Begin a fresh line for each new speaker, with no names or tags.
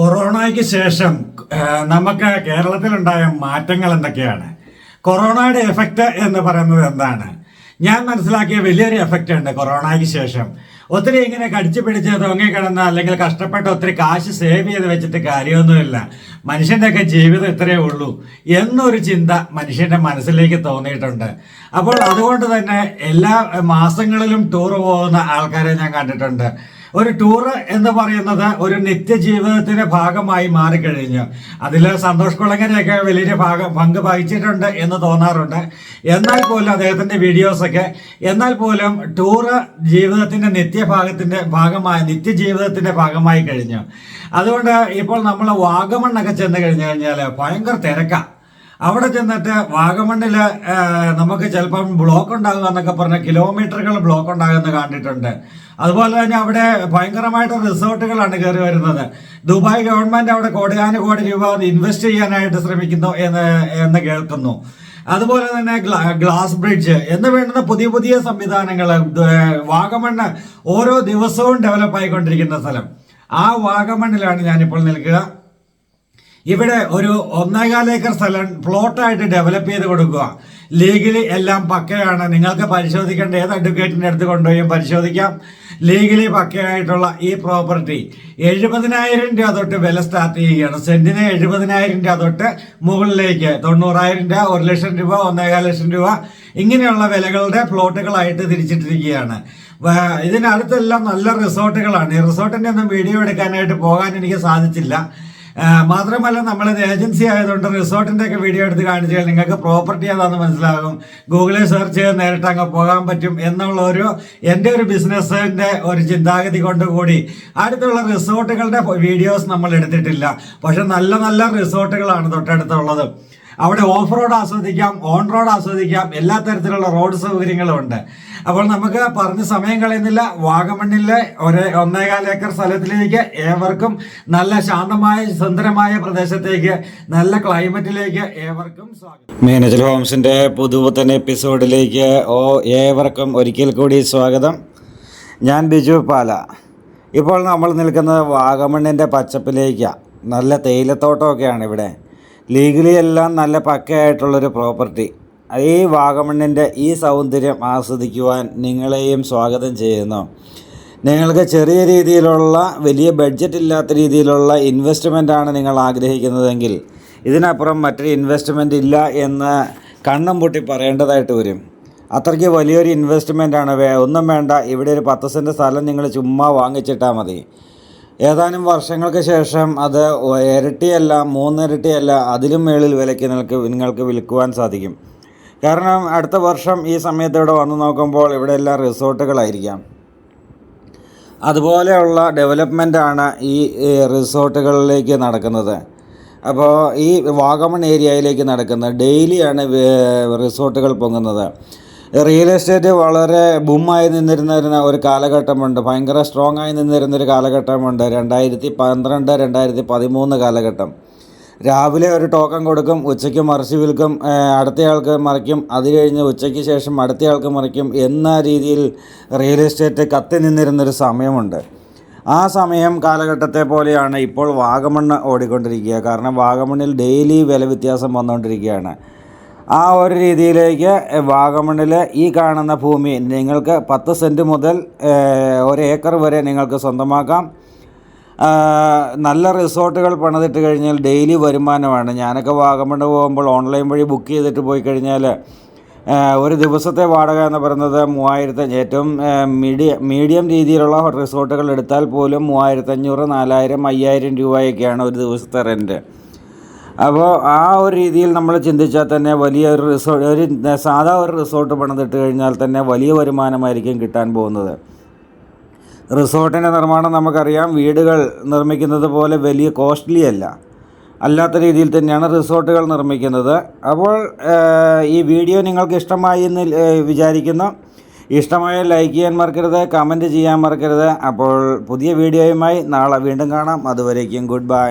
കൊറോണയ്ക്ക് ശേഷം നമുക്ക് കേരളത്തിലുണ്ടായ മാറ്റങ്ങൾ എന്തൊക്കെയാണ്? കൊറോണയുടെ എഫക്റ്റ് എന്ന് പറയുന്നത് എന്താണ്? ഞാൻ മനസ്സിലാക്കിയ വലിയൊരു എഫക്റ്റ് ഉണ്ട് കൊറോണയ്ക്ക് ശേഷം. ഒത്തിരി ഇങ്ങനെ കടിച്ചു പിടിച്ച് കിടന്ന അല്ലെങ്കിൽ കഷ്ടപ്പെട്ട് ഒത്തിരി കാശ് സേവ് ചെയ്ത് വെച്ചിട്ട് കാര്യമൊന്നുമില്ല. മനുഷ്യന്റെയൊക്കെ ജീവിതം ഇത്രയേ ഉള്ളൂ എന്നൊരു ചിന്ത മനുഷ്യന്റെ മനസ്സിലേക്ക് തോന്നിയിട്ടുണ്ട്. അപ്പോൾ അതുകൊണ്ട് തന്നെ എല്ലാ മാസങ്ങളിലും ടൂർ പോകുന്ന ആൾക്കാരെ ഞാൻ കണ്ടിട്ടുണ്ട്. ഒരു ടൂറ് എന്ന് പറയുന്നത് ഒരു നിത്യജീവിതത്തിന്റെ ഭാഗമായി മാറിക്കഴിഞ്ഞു. അതിൽ സന്തോഷ് കുളങ്ങരെയൊക്കെ വലിയൊരു ഭാഗം പങ്ക് വഹിച്ചിട്ടുണ്ട് എന്ന് തോന്നാറുണ്ട്. എന്നാൽ പോലും അദ്ദേഹത്തിന്റെ വീഡിയോസൊക്കെ എന്നാൽ പോലും ടൂറ് ജീവിതത്തിന്റെ നിത്യഭാഗത്തിന്റെ ഭാഗമായി നിത്യജീവിതത്തിന്റെ ഭാഗമായി കഴിഞ്ഞു. അതുകൊണ്ട് ഇപ്പോൾ നമ്മൾ വാഗമണ്ണൊക്കെ ചെന്ന് കഴിഞ്ഞു കഴിഞ്ഞാൽ ഭയങ്കര തിരക്കാണ് അവിടെ ചെന്നിട്ട് വാഗമണ്ണിൽ നമുക്ക് ചിലപ്പം ബ്ലോക്ക് ഉണ്ടാകുക എന്നൊക്കെ പറഞ്ഞ കിലോമീറ്ററുകൾ ബ്ലോക്ക് ഉണ്ടാകുന്ന കണ്ടിട്ടുണ്ട്. അതുപോലെ തന്നെ അവിടെ ഭയങ്കരമായിട്ട് റിസോർട്ടുകളാണ് കയറി വരുന്നത്. ദുബായ് ഗവൺമെന്റ് അവിടെ കോടിയാനുകോടി രൂപ ഇൻവെസ്റ്റ് ചെയ്യാനായിട്ട് ശ്രമിക്കുന്നു എന്ന് എന്ന് കേൾക്കുന്നു. അതുപോലെ തന്നെ ഗ്ലാസ് ബ്രിഡ്ജ് എന്ന് വേണ്ടുന്ന പുതിയ പുതിയ സംവിധാനങ്ങൾ വാഗമണ്ണ് ഓരോ ദിവസവും ഡെവലപ്പ് ആയിക്കൊണ്ടിരിക്കുന്ന സ്ഥലം. ആ വാഗമണ്ണിലാണ് ഞാനിപ്പോൾ നിൽക്കുക. ഇവിടെ ഒരു ഒന്നേകാൽ ഏക്കർ സ്ഥലം പ്ലോട്ടായിട്ട് ഡെവലപ്പ് ചെയ്ത് കൊടുക്കുക. ലീഗലി എല്ലാം പക്കയാണ്. നിങ്ങൾക്ക് പരിശോധിക്കേണ്ട ഏത് അഡ്വക്കേറ്റിന്റെ അടുത്ത് കൊണ്ടുപോയും പരിശോധിക്കാം. ലീഗലി പക്കയായിട്ടുള്ള ഈ പ്രോപ്പർട്ടി എഴുപതിനായിരം രൂപ തൊട്ട് വില സ്റ്റാർട്ട് ചെയ്യുകയാണ്. സെന്റിന് എഴുപതിനായിരം രൂപ തൊട്ട് മുകളിലേക്ക് തൊണ്ണൂറായിരം രൂപ ഒരു ലക്ഷം രൂപ ഒന്നേകാൽ ലക്ഷം രൂപ ഇങ്ങനെയുള്ള വിലകളുടെ പ്ലോട്ടുകളായിട്ട് തിരിച്ചിട്ടിരിക്കുകയാണ്. ഇതിനടുത്തെല്ലാം നല്ല റിസോർട്ടുകളാണ് ഈ റിസോർട്ടിന്റെ ഒന്നും വീഡിയോ എടുക്കാനായിട്ട് പോകാൻ എനിക്ക് സാധിച്ചില്ല. മാത്രമല്ല നമ്മൾ ഏജൻസി ആയതുകൊണ്ട് റിസോർട്ടിന്റെ ഒക്കെ വീഡിയോ എടുത്ത് കാണിച്ചാൽ നിങ്ങൾക്ക് പ്രോപ്പർട്ടി ഏതാണെന്ന് മനസ്സിലാകും. ഗൂഗിളിൽ സെർച്ച് ചെയ്ത് നേരിട്ട് അങ്ങ് പോകാൻ പറ്റും എന്നുള്ള ഒരു എന്റെ ഒരു ബിസിനസ്സിന്റെ ഒരു ചിന്താഗതി കൊണ്ടുകൂടി അടുത്തുള്ള റിസോർട്ടുകളുടെ വീഡിയോസ് നമ്മൾ എടുത്തിട്ടില്ല. പക്ഷെ നല്ല നല്ല റിസോർട്ടുകളാണ് തൊട്ടടുത്തുള്ളത്. അവിടെ ഓഫ് റോഡ് ആസ്വദിക്കാം ഓൺ റോഡ് ആസ്വദിക്കാം എല്ലാ തരത്തിലുള്ള റോഡ് സൗകര്യങ്ങളും ഉണ്ട് അപ്പോൾ നമുക്ക് പറഞ്ഞ് സമയം കളയുന്നില്ല. വാഗമണ്ണിലെ ഒരേ ഒന്നേകാൽ ഏക്കർ സ്ഥലത്തിലേക്ക് ഏവർക്കും നല്ല ശാന്തമായ സുന്ദരമായ പ്രദേശത്തേക്ക് നല്ല ക്ലൈമറ്റിലേക്ക് ഏവർക്കും സ്വാഗതം.
മീനജൽ ഹോംസിന്റെ പുതുപുത്തൻ എപ്പിസോഡിലേക്ക് ഓ ഏവർക്കും ഒരിക്കൽ കൂടി സ്വാഗതം. ഞാൻ ബിജു പാല. ഇപ്പോൾ നമ്മൾ നിൽക്കുന്നത് വാഗമണ്ണിന്റെ പച്ചപ്പിലേക്കാണ് നല്ല തേയിലത്തോട്ടമൊക്കെയാണ് ഇവിടെ. ലീഗലി എല്ലാം നല്ല പക്കയായിട്ടുള്ളൊരു പ്രോപ്പർട്ടി. ഈ വാഗമണ്ണിന്റെ ഈ സൗന്ദര്യം ആസ്വദിക്കുവാൻ നിങ്ങളെയും സ്വാഗതം ചെയ്യുന്നു. നിങ്ങൾക്ക് ചെറിയ രീതിയിലുള്ള വലിയ ബഡ്ജറ്റ് ഇല്ലാത്ത രീതിയിലുള്ള ഇൻവെസ്റ്റ്മെന്റാണ് നിങ്ങൾ ആഗ്രഹിക്കുന്നതെങ്കിൽ ഇതിനപ്പുറം മറ്റൊരു ഇൻവെസ്റ്റ്മെന്റ് ഇല്ല എന്ന് കണ്ണും പൊട്ടി പറയേണ്ടതായിട്ട് വരും. അത്രയ്ക്ക് വലിയൊരു ഇൻവെസ്റ്റ്മെന്റാണ് വേ ഒന്നും വേണ്ട ഇവിടെ ഒരു പത്ത് സെന്റ് സ്ഥലം നിങ്ങൾ ചുമ്മാ വാങ്ങിച്ചിട്ടാൽ മതി. ഏതാനും വർഷങ്ങൾക്ക് ശേഷം അത് ഇരട്ടിയല്ല മൂന്നിരട്ടിയല്ല അതിലും മേളിൽ വിലയ്ക്ക് നിങ്ങൾക്ക് നിങ്ങൾക്ക് വിൽക്കുവാൻ സാധിക്കും. കാരണം അടുത്ത വർഷം ഈ സമയത്ത് ഇവിടെ വന്നു നോക്കുമ്പോൾ ഇവിടെ എല്ലാം റിസോർട്ടുകളായിരിക്കാം. അതുപോലെയുള്ള ഡെവലപ്മെന്റാണ് ഈ റിസോർട്ടുകളിലേക്ക് നടക്കുന്നത്. അപ്പോൾ ഈ വാഗമൺ ഏരിയയിലേക്ക് നടക്കുന്നത്. ഡെയിലിയാണ് റിസോർട്ടുകൾ പൊങ്ങുന്നത്. റിയൽ എസ്റ്റേറ്റ് വളരെ ബുമ്മായി നിന്നിരുന്ന ഒരു കാലഘട്ടമുണ്ട്. ഭയങ്കര സ്ട്രോങ് ആയി നിന്നിരുന്ന ഒരു കാലഘട്ടമുണ്ട്. രണ്ടായിരത്തി പന്ത്രണ്ട് രണ്ടായിരത്തി പതിമൂന്ന് കാലഘട്ടം. രാവിലെ ഒരു ടോക്കൺ കൊടുക്കും ഉച്ചയ്ക്ക് മറിച്ച് വിൽക്കും അടുത്തയാൾക്ക് മറിക്കും അത് കഴിഞ്ഞ് ഉച്ചയ്ക്ക് ശേഷം അടുത്തയാൾക്ക് മറിക്കും എന്ന രീതിയിൽ റിയൽ എസ്റ്റേറ്റ് കത്തി നിന്നിരുന്നൊരു സമയമുണ്ട്. ആ സമയം കാലഘട്ടത്തെ പോലെയാണ് ഇപ്പോൾ വാഗമണ്ണ് ഓടിക്കൊണ്ടിരിക്കുക. കാരണം വാഗമണ്ണിൽ ഡെയിലി വില വ്യത്യാസം വന്നുകൊണ്ടിരിക്കുകയാണ്. ആ ഒരു രീതിയിലേക്ക് വാഗമണ്ണിൽ ഈ കാണുന്ന ഭൂമി നിങ്ങൾക്ക് പത്ത് സെന്റ് മുതൽ ഒരു ഏക്കർ വരെ നിങ്ങൾക്ക് സ്വന്തമാക്കാം. നല്ല റിസോർട്ടുകൾ പണിതിട്ട് കഴിഞ്ഞാൽ ഡെയിലി വരുമാനമാണ്. ഞാനൊക്കെ വാഗമണ് പോകുമ്പോൾ ഓൺലൈൻ വഴി ബുക്ക് ചെയ്തിട്ട് പോയി കഴിഞ്ഞാൽ ഒരു ദിവസത്തെ വാടക എന്ന് പറയുന്നത് മൂവായിരത്തി ഏറ്റവും മീഡിയ മീഡിയം രീതിയിലുള്ള റിസോർട്ടുകൾ എടുത്താൽ പോലും മൂവായിരത്തഞ്ഞൂറ് നാലായിരം അയ്യായിരം രൂപയൊക്കെയാണ് ഒരു ദിവസത്തെ റെന്റ് അപ്പോൾ ആ ഒരു രീതിയിൽ നമ്മൾ ചിന്തിച്ചാൽ തന്നെ വലിയ ഒരു റിസോർട്ട് ഒരു സാധാ ഒരു റിസോർട്ട് പണിതിട്ട് കഴിഞ്ഞാൽ തന്നെ വലിയ വരുമാനമായിരിക്കും കിട്ടാൻ പോകുന്നത്. റിസോർട്ടിന്റെ നിർമ്മാണം നമുക്കറിയാം. വീടുകൾ നിർമ്മിക്കുന്നത് പോലെ വലിയ കോസ്റ്റ്ലി അല്ല. അല്ലാത്ത രീതിയിൽ തന്നെയാണ് റിസോർട്ടുകൾ നിർമ്മിക്കുന്നത്. അപ്പോൾ ഈ വീഡിയോ നിങ്ങൾക്ക് ഇഷ്ടമായി എന്ന് വിചാരിക്കുന്നു. ഇഷ്ടമായ ലൈക്ക് ചെയ്യാൻ മറക്കരുത് കമന്റ് ചെയ്യാൻ മറക്കരുത്. അപ്പോൾ പുതിയ വീഡിയോയുമായി നാളെ വീണ്ടും കാണാം. അതുവരേക്കും ഗുഡ് ബൈ.